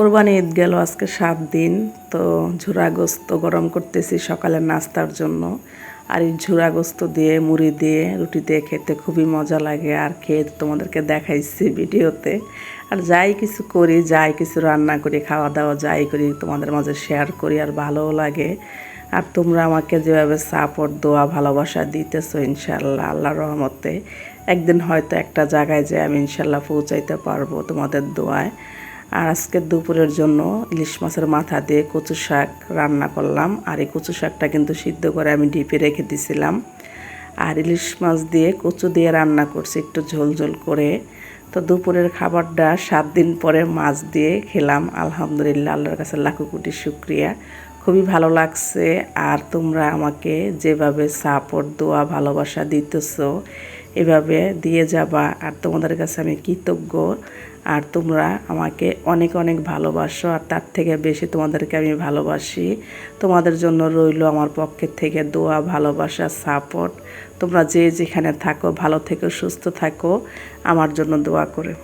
কোরবানি ঈদ গেল, আজকে সাত দিন। তো ঝুরা গোস্ত গরম করতেছি সকালের নাস্তার জন্য। আর এই ঝুরা গোস্ত দিয়ে, মুড়ি দিয়ে, রুটি দিয়ে খেতে খুবই মজা লাগে। আর খেয়ে তোমাদেরকে দেখাইছি ভিডিওতে। আর যাই কিছু করি, যাই কিছু রান্না করি খাওয়া দাওয়া যাই করি, তোমাদের মাঝে শেয়ার করি আর ভালোও লাগে। আর তোমরা আমাকে যেভাবে সাপোর্ট দোয়া, ভালোবাসা দিতেছো ইনশাল্লাহ আল্লাহ রহমতে, একদিন হয়তো একটা জায়গায় যে আমি ইনশাল্লাহ পৌঁছাইতে পারব তোমাদের দোয়ায়। আর আজকে দুপুরের জন্য ইলিশ মাছের মাথা দিয়ে কচু শাক রান্না করলাম। আর এই কচু শাকটা কিন্তু সিদ্ধ করে আমি ডিপে রেখে দিছিলাম। আর ইলিশ মাছ দিয়ে কচু দিয়ে রান্না করছি একটু ঝোল ঝোল করে। তো দুপুরের খাবারটা সাত দিন পরে মাছ দিয়ে খেলাম। আলহামদুলিল্লাহ, আল্লাহর কাছে লাখো কোটি শুক্রিয়া। খুবই ভালো লাগছে। আর তোমরা আমাকে যেভাবে সাপোর্ট দোয়া, ভালোবাসা দিতেছো এভাবে দিয়ে যাবা। আর তোমাদের কাছে আমি কৃতজ্ঞ। আর তোমরা আমাকে অনেক অনেক ভালোবাসো। আর তার থেকে বেশি তোমাদেরকে আমি ভালোবাসি। তোমাদের জন্য রইল আমার পক্ষের থেকে দোয়া, ভালোবাসা সাপোর্ট তোমরা যে যেখানে থাকো, ভালো থেকো, সুস্থ থাকো। আমার জন্য দোয়া করে।